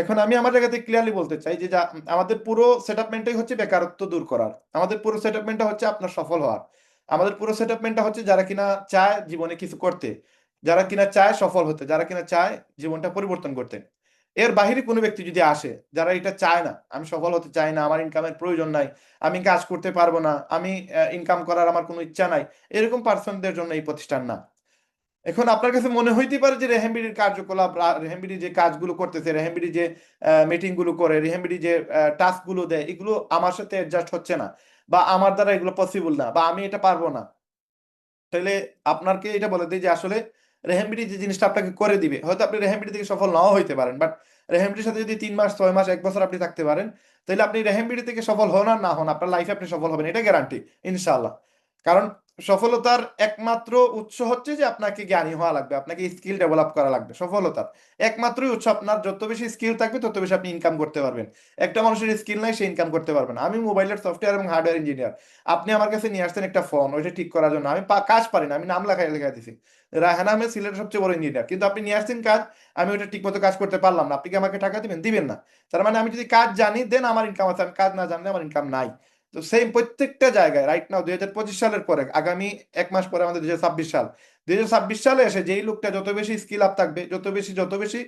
এখন আমি আমার জায়গাতে ক্লিয়ারলি বলতে চাই যে আমাদের পুরো সেটআপমেন্টটাই হচ্ছে বেকারত্ব দূর করার। আমাদের পুরো সেটআপমেন্টটা হচ্ছে আপনার সফল হওয়ার। আমাদের পুরো সেটআপমেন্টটা হচ্ছে যারা কিনা চায় জীবনে কিছু করতে, যারা কিনা চায় সফল হতে, যারা কিনা চায় জীবনটা পরিবর্তন করতে। এর বাহিরে কোনো ব্যক্তি যদি আসে, যারা এটা চায় না, আমি সফল হতে চাই না, আমার ইনকামের প্রয়োজন নাই, আমি কাজ করতে পারব না, আমি ইনকাম করার আমার কোনো ইচ্ছা নাই, এরকম পার্সনদের জন্য এই প্রতিষ্ঠান না। এখন আপনার কাছে মনে হইতে পারে যে রেহেমবিডির কার্যকলাপ রেহেমবিডি যে কাজগুলো করতেছে, রেহেমবিডি যে মিটিংগুলো করে, রেহেমবিডি যে টাস্কগুলো দেয়, এগুলো আমার সাথে অ্যাডজাস্ট হচ্ছে না বা আমার দ্বারা এগুলো পসিবল না বা আমি এটা পারব না। তাহলে আপনাকে এটা বলে দিই যে আসলে রেহেমবিডি যে জিনিসটা আপনাকে করে দিবে, হয়তো আপনি রেহেমবিডি থেকে সফল নাও হইতে পারেন বাট রেহেমবিডির সাথে যদি তিন মাস, ছয় মাস, এক বছর আপনি থাকতে পারেন তাহলে আপনি রেহেমবিডি থেকে সফল হন আর না হন, আপনার লাইফে আপনি সফল হবেন, এটা গ্যারান্টি ইনশাআল্লাহ। কারণ সফলতার একমাত্র উৎস হচ্ছে যে আপনাকে জ্ঞানী হওয়া লাগবে, আপনাকে স্কিল ডেভেলপ করা লাগবে, সফলতার একমাত্রই উৎস আপনার, যত বেশি স্কিল থাকবে তত বেশি আপনি ইনকাম করতে পারবেন। একটা মানুষের স্কিল নাই, সে ইনকাম করতে পারবে না। আমি মোবাইলের সফটওয়্যার এবং হার্ডওয়্যার ইঞ্জিনিয়ার আপনি আমার কাছে নিয়ে আসছেন একটা ফোন ওইটা ঠিক করার জন্য। আমি কাজ পারি না, আমি নাম লেখাই লেখা দিছি। রায়হানা আহমেদ সিলেটের সবচেয়ে বড় ইঞ্জিনিয়ার কিন্তু আপনি নিয়ে আসছেন কাজ, আমি ওইটা ঠিক মতো কাজ করতে পারলাম না। আপনি কি আমাকে টাকা দিবেন? দিবেন না। তার মানে আমি যদি কাজ জানি, দেন আমার ইনকাম আছে। আমি কাজ না জানলে আমার ইনকাম নাই। তো সেম প্রত্যেকটা জায়গায় রাইট নাও দুই পঁচিশ সালের পরে, আগামী এক মাস পরে আমাদের দুই হাজার ছাব্বিশ সাল, দুই ছাব্বিশ সালে এসে যেই লোকটা যত বেশি স্কিল আপ থাকবে, যত বেশি যত বেশি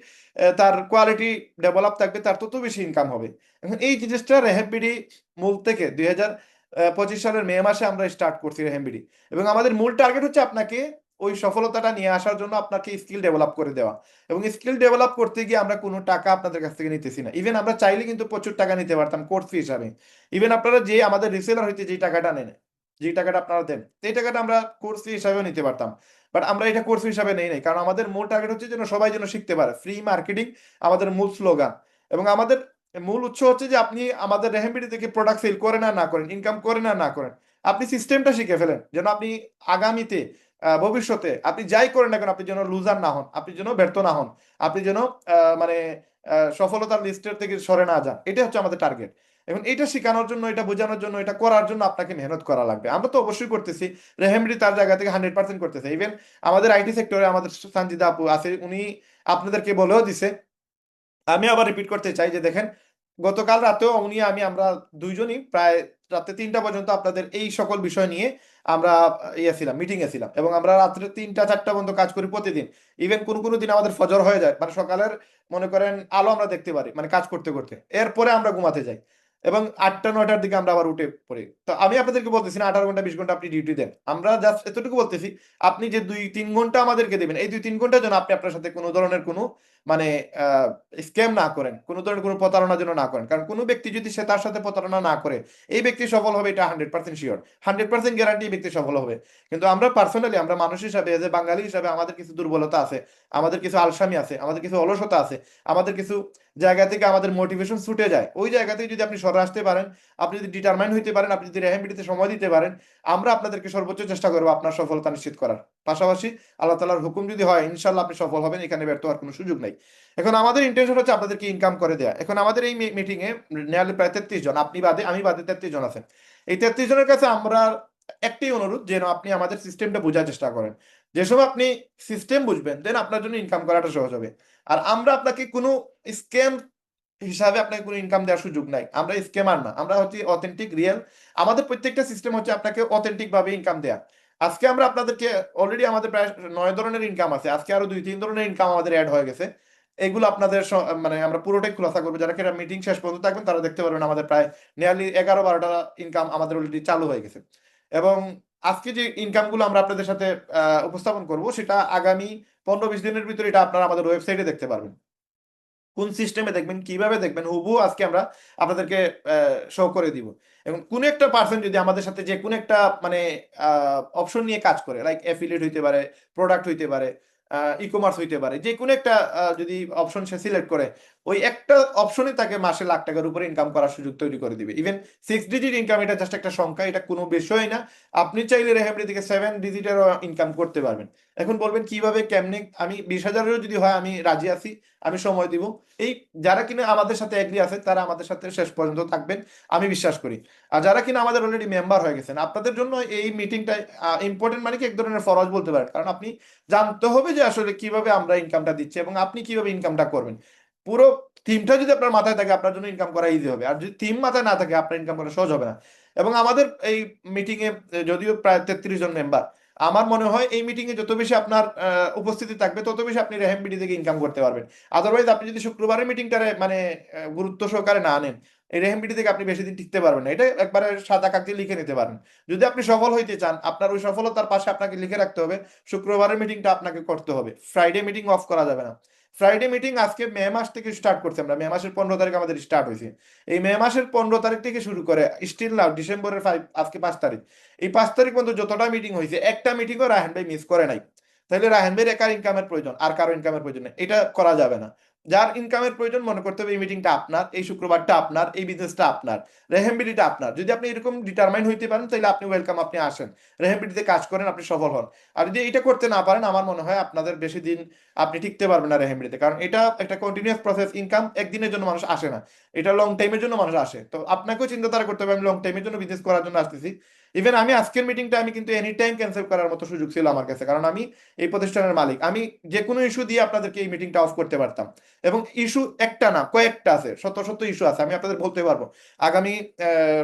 তার কোয়ালিটি ডেভেলপ থাকবে, তার তত বেশি ইনকাম হবে। এখন এই জিনিসটা রেহেমবিডি মূল থেকে দুই হাজার পঁচিশ সালের মে মাসে আমরা স্টার্ট করছি রেহেমবিডি এবং আমাদের মূল টার্গেট হচ্ছে আপনাকে ওই সফলতাটা নিয়ে আসার জন্য আপনাকে স্কিল ডেভেলপ করে দেওয়া। এবং স্কিল ডেভেলপ করতে গিয়ে আমরা কোনো টাকা আপনাদের কাছ থেকে নিতেছি না। ইভেন আমরা চাইলে কিন্তু প্রচুর টাকা নিতে পারতাম কোর্স ফি হিসাবে। ইভেন আপনারা যে আমাদের রিসেলার হইতে যে টাকাটা নেন, যে টাকাটা আপনারা দেন, সেই টাকাটা আমরা কোর্স ফি হিসাবেও নিতে পারতাম। বাট আমরা এটা কোর্স হিসাবে নেই নাই, কারণ আমাদের মূল টার্গেট হচ্ছে যেন সবাই যেন শিখতে পারে। ফ্রি মার্কেটিং আমাদের মূল স্লোগান এবং আমাদের মূল উৎস হচ্ছে যে আপনি আমাদের রেহেমবিডি থেকে প্রোডাক্ট সেল করেন আর না করেন ইনকাম করেন আর না করেন। আপনি সিস্টেমটা শিখে ফেলেন। যেন আপনি আগামীতে ভবিষ্যতে আপনি যাই করেন না কেন, আপনি যেন লুজার না হন, আপনি যেন ব্যর্থ না হন, আপনি যেন মানে সফলতার লিস্টের থেকে সরে না যান এটা হচ্ছে আমাদের টার্গেট এবং এটা শেখানোর জন্য, এটা বোঝানোর জন্য, এটা করার জন্য আপনাকে মেহনত করা লাগবে। আমরা তো অবশ্যই করতেছি রেহেমডি তার জায়গা থেকে হান্ড্রেড পার্সেন্ট করতেছে। ইভেন আমাদের আইটি সেক্টরে আমাদের সঞ্জিদা আপু আছে, উনি আপনাদেরকে বলেও দিছে। আমি আবার রিপিট করতে চাই, যে দেখেন, গতকাল রাতেও উনি, আমি, আমরা দুইজনই প্রায় রাতে তিনটা পর্যন্ত আপনাদের এই সকল বিষয় নিয়ে আমরা ইয়ে ছিলাম মিটিং এ ছিলাম এবং আমরা রাত্রে তিনটা, চারটা পর্যন্ত কাজ করি প্রতিদিন। ইভেন কোন কোন দিন আমাদের ফজর হয়ে যায় মানে সকালের মনে করেন আলো আমরা দেখতে পারি মানে কাজ করতে করতে। এরপরে আমরা ঘুমাতে যাই এবং আটটা, নয়টার দিকে আমরা আবার উঠে পড়ি। তো আমি আপনাদেরকে বলতেছি না, আঠারো ঘণ্টা, বিশ ঘণ্টা আপনি ডিউটি দেন। আমরা জাস্ট এতটুকু বলতেছি, আপনি যে দুই, তিন ঘণ্টা আমাদেরকে দেবেন, এই দুই, তিন ঘণ্টার জন্য আপনি আপনার সাথে কোনো ধরনের কোনো মানে স্ক্যাম না করেন। কোনো ধরনের কোনো প্রতারণা যেন না করেন। কারণ কোনো ব্যক্তি যদি সে তার সাথে প্রতারণা না করে, এই ব্যক্তি সফল হবে এটা hundred percent sure hundred percent guarantee ব্যক্তি সফল হবে। কিন্তু আমরা পার্সোনালি আমরা মানুষ হিসাবে যে বাঙালি হিসাবে আমাদের কিছু দুর্বলতা আছে, আমাদের কিছু আলসামি আছে, আমাদের কিছু অলসতা আছে, আমাদের কিছু জায়গা থেকে আমাদের মোটিভেশন ছুটে যায়। ওই জায়গা থেকে যদি আপনি সরে আসতে পারেন, আপনি যদি ডিটারমাইন হইতে পারেন, আপনি যদি রেহেমবিডিতে সময় দিতে পারেন, আমরা আপনাদেরকে সর্বোচ্চ চেষ্টা করব আপনার সফলতা নিশ্চিত করার। পাশাপাশি আল্লাহ তালার হুকুম যদি হয় ইনশাল্লাহ আপনি সফল হবেন, এখানে ব্যর্থ হওয়ার কোনো সুযোগ নাই। এখন আমাদের ইন্টেনশন হচ্ছে আপনাদেরকে ইনকাম করে দেয়া। এখন আমাদের এই মিটিং এ নিয়ারলি প্রায় তেত্রিশ জন, আপনি বাদে, আমি বাদে তেত্রিশ জন আছেন। এই তেত্রিশ জনের কাছে আমরা একটাই অনুরোধ, যেন আপনি আমাদের সিস্টেমটা বোঝার চেষ্টা করেন। যে সময় আপনি সিস্টেম বুঝবেন দেন আপনার জন্য ইনকাম করাটা সহজ হবে। আর আমরা আপনাকে কোনো স্ক্যাম হিসাবে আপনাকে কোনো ইনকাম দেওয়ার সুযোগ নাই। আমরা স্ক্যামার না, আমরা হচ্ছে অথেন্টিক রিয়েল আমাদের প্রত্যেকটা সিস্টেম হচ্ছে আপনাকে অথেন্টিক ভাবে ইনকাম দেয়া। আজকে আমরা আপনাদেরকে অলরেডি আমাদের প্রায় নয় ধরনের ইনকাম আছে। আজকে আরও দুই, তিন ধরনের ইনকাম আমাদের অ্যাড হয়ে গেছে। এগুলো আপনাদের মানে আমরা পুরোটাই খোলাসা করব। যারা কিনা মিটিং শেষ পর্যন্ত থাকবেন, তারা দেখতে পারবেন আমাদের প্রায় নিয়ারলি এগারো, বারোটা ইনকাম আমাদের অলরেডি চালু হয়ে গেছে। এবং আজকে যে ইনকামগুলো আমরা আপনাদের সাথে উপস্থাপন করব, সেটা আগামী পনেরো, বিশ দিনের ভিতরে এটা আপনারা আমাদের ওয়েবসাইটে দেখতে পারবেন। কোন সিস্টেমে দেখবেন, কীভাবে দেখবেন হুবু আজকে আমরা আপনাদেরকে শো করে দিব। এবং কোন একটা পার্সন যদি আমাদের সাথে যে কোন একটা মানে অপশন নিয়ে কাজ করে লাইক অ্যাফিলিয়েট হইতে পারে প্রোডাক্ট হইতে পারে ই কমার্স হইতে পারে, যে কোনো একটা যদি অপশন সে সিলেক্ট করে ওই একটা অপশনই তাকে মাসে লাখ টাকার উপরে ইনকাম করার সুযোগ তৈরি করে দিবে। ইভেন সিক্স ডিজিট ইনকাম এটা জাস্ট একটা সংখ্যা, এটা কোনো বিষয় না। আপনি চাইলে রেহামরি থেকে সেভেন ডিজিটেরও ইনকাম করতে পারবেন। এখন বলবেন, কীভাবে, কেমনে? আমি বিশ হাজারেরও যদি হয়, আমি রাজি আছি, আমি সময় দিব। এই যারা কিনা আমাদের সাথে এগ্রি আছে, তারা আমাদের সাথে শেষ পর্যন্ত থাকবেন, আমি বিশ্বাস করি। আর যারা কিনা আমাদের অলরেডি মেম্বার হয়ে গেছেন, আপনাদের জন্য এই মিটিংটা ইম্পর্টেন্ট মানে কি? এক ধরনের ফরজ বলতে পারেন। কারণ আপনি জানতে হবে যে আসলে কীভাবে আমরা ইনকামটা দিচ্ছি এবং আপনি কীভাবে ইনকামটা করবেন। পুরো থিমটা যদি আপনার মাথায় থাকে, আপনার জন্য ইনকাম করা ইজি হবে। আর যদি থিম মাথায় না থাকে, আপনার ইনকাম করা সহজ হবে না। এবং আমাদের এই মিটিং এ যদিও প্রায় তেত্রিশ জন মেম্বার আমার মনে হয় এই মিটিং এ যত বেশি আপনার উপস্থিতি থাকবে, তত বেশি আপনি রেহেমবিডি থেকে ইনকাম করতে পারবেন। আদারওয়াইজ আপনি যদি শুক্রবারের মিটিংটারে মানে গুরুত্ব সহকারে না নেন, এই রেহেমবিডি থেকে আপনি বেশি দিন টিকতে পারবেন না। এটা একবারে সাদা কাগজে লিখে নিতে পারেন। যদি আপনি সফল হইতে চান, আপনার ওই সফলতার পাশে আপনাকে লিখে রাখতে হবে, শুক্রবারের মিটিংটা আপনাকে করতে হবে। ফ্রাইডে মিটিং অফ করা যাবে না। ফ্রাইডে মিটিং আজকে মে মাস থেকে স্টার্ট করছি আমরা। মে মাসের পনেরো তারিখ আমাদের স্টার্ট হয়েছে। এই মে মাসের পনেরো তারিখ থেকে শুরু করে স্টিল নাও ডিসেম্বরের ফাইভ আজকে পাঁচ তারিখ। এই পাঁচ তারিখ পর্যন্ত যতটা মিটিং হয়েছে, একটা মিটিংও রাহেন ভাই মিস করে নাই। তাহলে রাহেন ভাইয়ের একার ইনকামের প্রয়োজন, আর কারও ইনকামের প্রয়োজন নেই। এটা করা যাবে না। যার ইনকামের প্রয়োজন মনে করতে হবে এই মিটিংটা আপনার, এই শুক্রবারটা আপনার, এই বিজনেসটা আপনার রেহেমবিলিটা আপনার। যদি আপনি এরকম ডিটারমাইন হইতে পারেন তাহলে আপনি ওয়েলকাম আপনি আসেন। রেহেমবিলিতে কাজ করেন, আপনি সফল হন। আর যদি এটা করতে না পারেন, আমার মনে হয় আপনাদের বেশি দিন আপনি টিকতে পারবেন না রেহেমবিলিতে কারণ এটা একটা কন্টিনিউয়াস প্রসেস ইনকাম একদিনের জন্য মানুষ আসে না। এটা লং টাইমের জন্য মানুষ আসে। তো আপনাকেও চিন্তাধারা করতে হবে, আমি লং টাইমের জন্য বিজনেস করার জন্য আসতেছি। ইভেন আমি আজকের মিটিংটা আমি কিন্তু এনি টাইম ক্যান্সেল করার মতো সুযোগ ছিল আমার কাছে। কারণ আমি এই প্রতিষ্ঠানের মালিক। আমি যে কোনো ইস্যু দিয়ে আপনাদেরকে এই মিটিংটা অফ করতে পারতাম। এবং ইস্যু একটা না, কয়েকটা আছে, শত শত ইস্যু আছে। আমি আপনাদের বলতে পারব। আগামী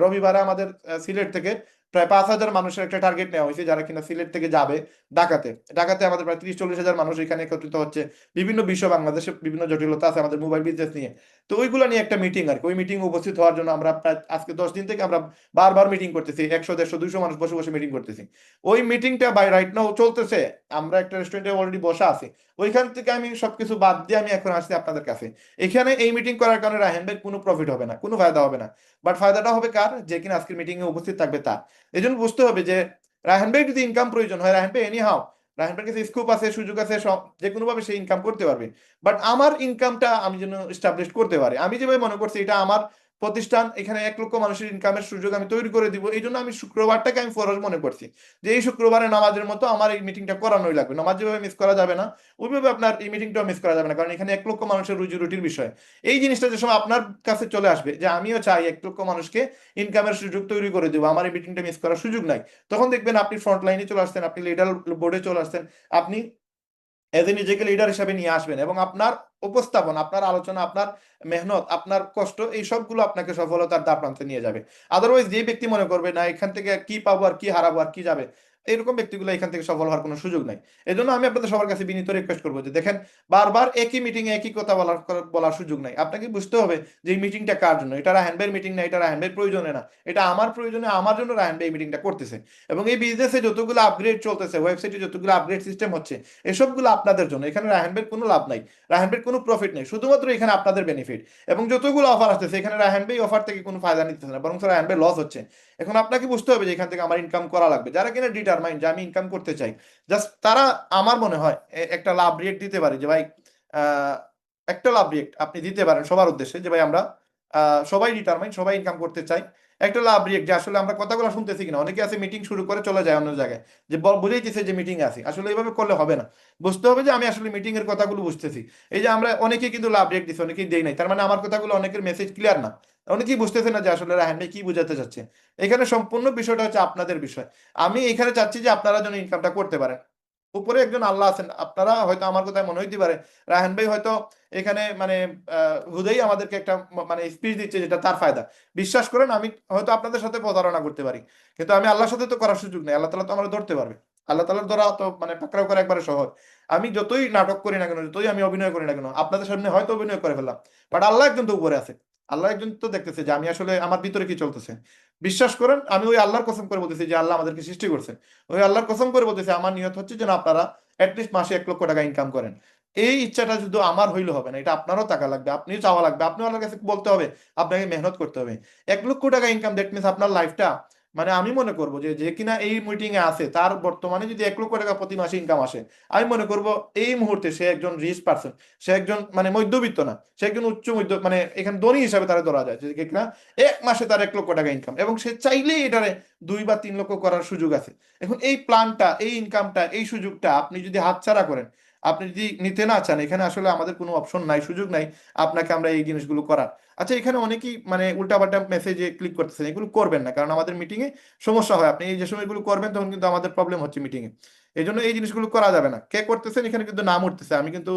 রবিবারে আমাদের সিলেট থেকে প্রায় পাঁচ হাজার মানুষের একটা টার্গেট নেওয়া হয়েছে যারা কিনা সিলেট থেকে যাবে ঢাকাতে। ঢাকাতে আমাদের প্রায় তিরিশ চল্লিশ হাজার মানুষ এখানে একত্রিত হচ্ছে। বিভিন্ন বিশ্ব বাংলাদেশে বিভিন্ন জটিলতা আছে আমাদের মোবাইল বিজনেস নিয়ে। তো ওইগুলো নিয়ে একটা মিটিং আর কি। ওই মিটিং উপস্থিত হওয়ার জন্য আমরা প্রায় আজকে দশ দিন থেকে আমরা বারবার মিটিং করতেছি। একশো, দেড়শো, দুইশো মানুষ বসে বসে মিটিং করতেছি। ওই মিটিংটা বাই রাইট নাও চলতেছে। আমরা একটা রেস্টুরেন্টে অলরেডি বসা আছি। ওইখান থেকে আমি সবকিছু বাদ দিয়ে আমি এখন আসছি আপনাদের কাছে। এখানে এই মিটিং করার কারণে রাহেন ভাইয়ের কোনো প্রফিট হবে না, কোনো ফায়দা হবে না। বাট ফায়দাটা হবে কার? যে কিনা আজকের মিটিং এ উপস্থিত থাকবে তার। এই জন্য বুঝতে হবে যে রাহেন ভাই যদি ইনকাম প্রয়োজন হয় রাহেন ভাই এনি হাও রাহেন ভাইয়ের কাছে স্কোপ আছে, সুযোগ আছে, সব, যে কোনোভাবে সে ইনকাম করতে পারবে। বাট আমার ইনকামটা আমি যেন স্টাবলিশ করতে পারি। আমি যেভাবে মনে করছি, এটা আমার প্রতিষ্ঠান, এখানে এক লক্ষ মানুষের ইনকামের সুযোগ আমি তৈরি করে দিব, এই জন্য আমি শুক্রবারটাকে আমি ফরজ মনে করছি। যে এই শুক্রবারে নামাজের মতো আমার এই মিটিংটা করানোই লাগবে। নামাজ যেভাবে মিস করা যাবে না, ওইভাবে আপনার এই মিটিংটাও মিস করা যাবে না, কারণ এখানে এক লক্ষ মানুষের রুজি রুটির বিষয়। এই জিনিসটা যে সময় আপনার কাছে চলে আসবে, যে আমিও চাই এক লক্ষ মানুষকে ইনকামের সুযোগ তৈরি করে দেবো, আমার এই মিটিংটা মিস করার সুযোগ নাই। তখন দেখবেন আপনি ফ্রন্ট লাইনে চলে আসছেন, আপনি লিডার বোর্ডে চলে আসছেন, আপনি এজ এ নিজেকে লিডার হিসাবে নিয়ে আসবেন এবং আপনার উপস্থাপন, আপনার আলোচনা, আপনার মেহনত, আপনার কষ্ট, এই সবগুলো আপনাকে সফলতার দ্বার প্রান্তে নিয়ে যাবে। আদারওয়াইজ যে ব্যক্তি মনে করবে, না, এখান থেকে কি পাবো আর কি হারাবো আর কি যাবে? এরকম ব্যক্তিগুলো এখান থেকে সফল হওয়ার কোনো সুযোগ নাই। এই জন্য আমি আপনাদের সবার কাছে বিনীত রিকোয়েস্ট করব যে, দেখেন, বারবার একই মিটিং একই কথা বলার বলার সুযোগ নাই। আপনাকে বুঝতে হবে যে, এই মিটিংটা কার জন্য? এটা রাহানবের মিটিং না, এটা রাহানবের প্রয়োজনে না। এটা আমার প্রয়োজনে, আমার জন্য রাহানবে এই মিটিংটা করতেছে। এবং এই বিজনেসে যতগুলো আপগ্রেড চলতেছে ওয়েবসাইটে যতগুলো আপগ্রেড সিস্টেম হচ্ছে, এসবগুলো আপনাদের জন্য। এখানে রাহানবের কোনো লাভ নাই। রাহানবের কোনো প্রফিট নেই। শুধুমাত্র এখানে আপনাদের বেনিফিট এবং যতগুলো অফার আসতেছে, এখানে রাহানবে অফার থেকে কোনো ফায়দা নিতেছে না বরং রাহানবে লস হচ্ছে। এখন আপনাকে বুঝতে হবে যে, এখান থেকে আমার ইনকাম করা লাগবে। যারা কিনা ডিটারমাইন যে আমি ইনকাম করতে চাই। জাস্ট তারা আমার মনে হয় একটা লাভ রিয়েক্ট দিতে পারে যে, ভাই একটা লাভ রিয়েক্ট আপনি দিতে পারেন সবার উদ্দেশ্যে যে, ভাই, আমরা সবাই ডিটারমাইন সবাই ইনকাম করতে চাই। একটা লাভ রিয়েক্ট যে, আসলে আমরা কথাগুলো শুনতেছি কিনা। অনেকে আছে মিটিং শুরু করে চলে যায় অন্য জায়গায়। যে, ব- বুঝাইতেছে যে মিটিং আছে। আসলে এইভাবে করলে হবে না। বুঝতে হবে যে, আমি আসলে মিটিং এর কথাগুলো বুঝতেছি। এই যে, আমরা অনেকেই কিন্তু লাভ রিয়েক্ট দিচ্ছি অনেকেই দেই নাই। তার মানে আমার কথাগুলো অনেকের মেসেজ ক্লিয়ার না। অনেকেই বুঝতেছে না যে আসলে রাহান ভাই কি বুঝাতে চাচ্ছে। এখানে সম্পূর্ণ বিষয়টা হচ্ছে আপনাদের বিষয়। আমি এখানে চাচ্ছি যে আপনারা যেন ইনকামটা করতে পারেন। উপরে একজন আল্লাহ আছেন, আপনারা হয়তো আমার কথায় মনে হইতে পারে রাহান ভাই হয়তো এখানে মানে হুদাই আমাদেরকে একটা মানে স্পিচ দিচ্ছে যেটা তার ফায়দা। বিশ্বাস করেন, আমি হয়তো আপনাদের সাথে প্রতারণা করতে পারি। কিন্তু আমি আল্লাহর সাথে তো করার সুযোগ নেই, আল্লাহ তালা তো আমরা ধরতে পারবে। আল্লাহ তালার ধরা তো মানে পাকড়াও করা একবারে সহজ। আমি যতই নাটক করি না কেন, যতই আমি অভিনয় করি না কেন, আপনাদের সামনে হয়তো অভিনয় করে ফেললাম, বাট আল্লাহ একজন তো উপরে আছে। আল্লাহ একজন তো দেখতেছে যে আমি আসলে আমার ভিতরে কি চলতেছে। বিশ্বাস করেন, আমি ওই আল্লাহর কসম করে বলতেছি যে আল্লাহ আমাদেরকে সৃষ্টি করছে। ওই আল্লাহর কসম করে বলতেছি, আমার নিয়ত হচ্ছে যেন আপনারা অ্যাটলিস্ট মাসে এক লক্ষ টাকা ইনকাম করেন। এই ইচ্ছাটা শুধু আমার হইলে হবে না, এটা আপনারও টাকা লাগবে, আপনিও চাওয়া লাগবে, আপনি আল্লাহর কাছে বলতে হবে, আপনাকে মেহনত করতে হবে। এক লক্ষ টাকা ইনকাম দ্যাট মিনস আপনার লাইফটা মানে আমি মনে করব যে যে কিনা এই মিটিং এ আছে, তার বর্তমানে যদি এক লক্ষ টাকা প্রতি মাসে ইনকাম আসে, আমি মনে করব এই মুহূর্তে সে একজন রিচ পার্সন সে একজন মানে মধ্যবিত্ত না, সে একজন উচ্চ মধ্য মানে এখানে ধনী হিসাবে তারা ধরা যায়, যে কিনা এক মাসে তার এক লক্ষ টাকা ইনকাম এবং সে চাইলেই এটারে দুই বা তিন লক্ষ করার সুযোগ আছে। এখন এই প্ল্যানটা এই ইনকামটা এই সুযোগটা আপনি যদি হাতছাড়া করেন, আপনি যদি নিতে না চান, এখানে আসলে আমাদের কোনো অপশন নাই, সুযোগ নাই, আপনাকে আমরা এই জিনিসগুলো করার। আচ্ছা এখানে অনেকেই মানে উল্টাপাল্টা মেসেজে ক্লিক করতেছেন, এগুলো করবেন না। কারণ আমাদের মিটিং এ সমস্যা হয়। আপনি এই যে সময় এগুলো করবেন, তখন কিন্তু আমাদের প্রবলেম হচ্ছে মিটিং এ। এই জন্য এই জিনিসগুলো করা যাবে না। কে করতেছেন, এখানে কিন্তু নাম উঠতেছে। আমি কিন্তু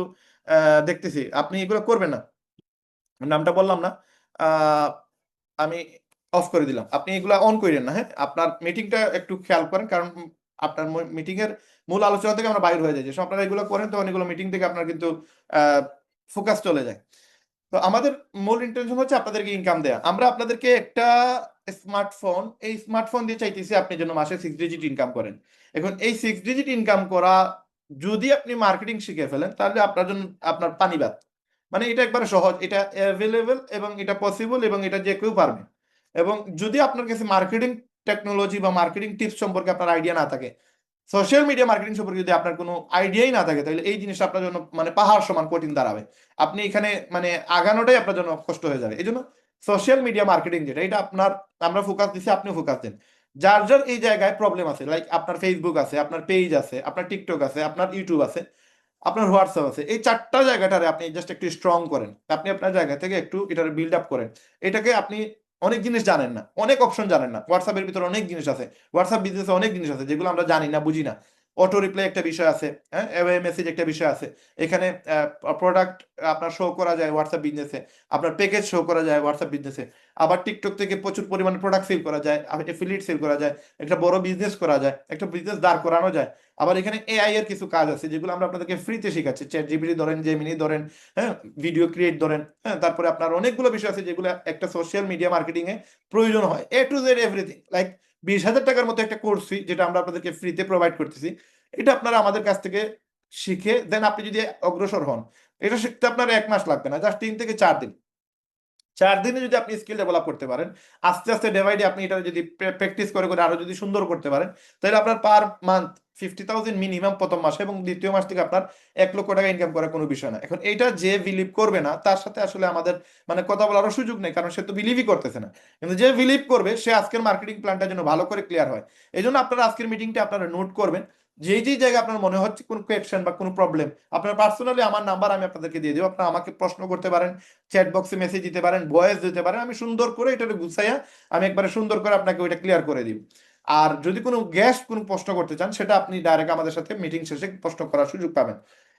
দেখতেছি। আপনি এগুলো করবেন না। নামটা বললাম না। আমি অফ করে দিলাম। আপনি এগুলো অন করেন না হ্যাঁ? আপনার মিটিংটা একটু খেয়াল করেন, কারণ আপনার মিটিং এর মূল আলোচনা থেকে আমরা বাইর হয়ে যাই। যেসব আপনারা এগুলো করেন, তখন এগুলো মিটিং থেকে আপনার কিন্তু ফোকাস চলে যায়। তো আমাদের মূল ইন্টেনশন হচ্ছে আপনাদেরকে ইনকাম দেয়া। আমরা আপনাদেরকে একটা স্মার্টফোন এই স্মার্টফোন দিয়ে চাইতেছি আপনি যেন মাসে সিক্স ডিজিট ইনকাম করেন। এখন এই সিক্স ডিজিট ইনকাম করা যদি আপনি মার্কেটিং শিখে ফেলেন, তাহলে আপনার জন্য আপনার পানি পানিবাদ মানে এটা একবারে সহজ, এটা অ্যাভেলেবেল এবং এটা পসিবল এবং এটা যে কেউ পারবে। এবং যদি আপনার কাছে মার্কেটিং টেকনোলজি বা মার্কেটিং টিপস সম্পর্কে আপনার আইডিয়া না থাকে সোশ্যাল মিডিয়া মার্কেটিং সম্পর্কে যদি আপনার কোনো আইডিয়াই না থাকে, তাহলে এই জিনিসটা আপনার জন্য মানে পাহাড় সমান কঠিন দাঁড়াবে। আপনি এখানে মানে আগানোটাই আপনার জন্য কষ্ট হয়ে যাবে। এই জন্য সোশ্যাল মিডিয়া মার্কেটিং যেটা, এটা আপনার, আমরা ফোকাস দিচ্ছি আপনিও ফোকাস দেন। যার যার এই জায়গায় প্রবলেম আছে লাইক আপনার ফেসবুক আছে, আপনার পেজ আছে, আপনার টিকটক আছে, আপনার ইউটিউব আছে, আপনার হোয়াটসঅ্যাপ আছে, এই চারটা জায়গাটারে আপনি জাস্ট একটু স্ট্রং করেন। আপনি আপনার জায়গা থেকে একটু এটার বিল্ড আপ করেন। এটাকে আপনি অনেক জিনিস জানেন না, অনেক অপশন জানেন না। হোয়াটসঅ্যাপের ভিতরে অনেক জিনিস আছে হোয়াটসঅ্যাপ বিজনেসে অনেক জিনিস আছে যেগুলো আমরা জানি না, বুঝি না। অটো রিপ্লাই একটা বিষয় আছে হ্যাঁ? মেসেজ একটা বিষয় আছে। এখানে প্রোডাক্ট আপনার শো করা যায় হোয়াটসঅ্যাপ বিজনেসে আপনার প্যাকেজ শো করা যায় হোয়াটসঅ্যাপ বিজনেসে আবার টিকটক থেকে প্রচুর পরিমাণে প্রোডাক্ট সেল করা যায় এফিলিয়েট সেল করা যায়, একটা বড় বিজনেস করা যায়, একটা বিজনেস দাঁড় করানো যায়। আবার এখানে এআই এর কিছু কাজ আছে, যেগুলো আমরা আপনাদেরকে ফ্রিতে শেখাচ্ছি। চ্যাট জিপিটি ধরেন জেমিনি ধরেন হ্যাঁ? ভিডিও ক্রিয়েট ধরেন হ্যাঁ? তারপরে আপনার অনেকগুলো বিষয় আছে যেগুলো একটা সোশ্যাল মিডিয়া মার্কেটিং এ প্রয়োজন হয়। A to Z everything like বিশ হাজার টাকার মতো একটা কোর্স যেটা আমরা আপনাদেরকে ফ্রিতে প্রোভাইড করতেছি, এটা আপনারা আমাদের কাছ থেকে শিখে দেন আপনি যদি অগ্রসর হন, এটা শিখতে আপনার এক মাস লাগবে না জাস্ট তিন থেকে চার দিন। চার দিনে যদি আপনি স্কিল ডেভেলপ করতে পারেন, আস্তে আস্তে ডিভাইডে আপনি এটা যদি প্র্যাকটিস করে করে আরও যদি সুন্দর করতে পারেন, তাহলে আপনার per month fifty thousand minimum প্রথম মাসে এবং দ্বিতীয় মাস থেকে আপনার এক লক্ষ টাকা ইনকাম করার কোনো বিষয় না। এখন এটা যে বিলিভ করবে না, তার সাথে আসলে আমাদের মানে কথা বলারও সুযোগ নেই, কারণ সে তো বিলিভই করতেছে না। কিন্তু যে বিলিভ করবে, সে আজকের মার্কেটিং প্ল্যানটা যেন ভালো করে ক্লিয়ার হয়। এই জন্য আপনারা আজকের মিটিংটা আপনারা নোট করবেন। যেই যেই জায়গায় আপনার মনে হচ্ছে কোনো কোয়েকশন বা কোনো প্রবলেম আপনার পার্সোনালি আমার নাম্বার আমি আপনাদেরকে দিয়ে দেবো। আপনারা আমাকে প্রশ্ন করতে পারেন চ্যাট বক্সে মেসেজ দিতে পারেন ভয়েস দিতে পারেন, আমি সুন্দর করে এটা গুছাইয়া আমি একবারে সুন্দর করে আপনাকে ওইটা ক্লিয়ার করে দিব। আর যদি কোনো গ্যাস কোনো প্রশ্ন করতে চান, সেটা আপনি ডাইরেক্ট আমাদের সাথে মিটিং শেষে প্রশ্ন করার সুযোগ পাবেন।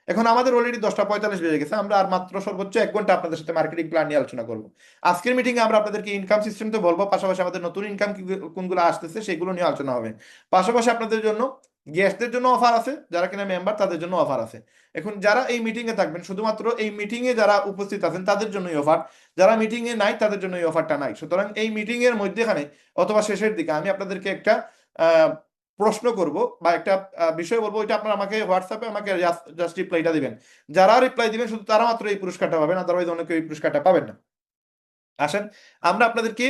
এখন আমাদের অলরেডি দশটা পঁয়তাল্লিশ বেজে গেছে, আমরা আর মাত্র সর্বোচ্চ এক ঘণ্টা আপনাদের সাথে মার্কেটিং প্ল্যান নিয়ে আলোচনা করব। আজকের মিটিং আমরা আপনাদেরকে ইনকাম সিস্টেম তো বলব, পাশাপাশি আমাদের নতুন ইনকাম কোনগুলো আসতেছে সেগুলো নিয়ে আলোচনা হবে। পাশাপাশি আপনাদের জন্য গেস্টদের জন্য অফার আছে, যারা কিনা মেম্বার তাদের জন্য অফার আছে। এখন যারা এই মিটিং এ থাকবেন, শুধুমাত্র এই মিটিং এ যারা উপস্থিত আছেন, তাদের জন্যই অফার যারা মিটিং এ নাই, তাদের জন্য এই অফারটা নাই। সুতরাং এই মিটিং এর মধ্যেখানে অথবা শেষের দিকে আমি আপনাদেরকে একটা প্রশ্ন করব বা একটা বিষয় বলব, ওইটা আপনারা আমাকে হোয়াটসঅ্যাপে আমাকে জাস্ট রিপ্লাইটা দিবেন। যারা রিপ্লাই দিবেন, শুধু তারা মাত্র এই পুরস্কারটা পাবেন আদারওয়াইজ অনেকে এই পুরস্কারটা পাবেন না। আসেন, আমরা আপনাদেরকে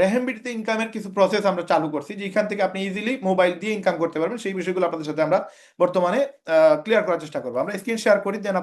রেহেমবিটিতে ইনকামের কিছু প্রসেস আমরা চালু করছি যেখান থেকে আপনি ইজিলি মোবাইল দিয়ে ইনকাম করতে পারবেন। সেই বিষয়গুলো আপনাদের সাথে আমরা বর্তমানে ক্লিয়ার করার চেষ্টা করব। আমরা স্ক্রিন শেয়ার করি দেন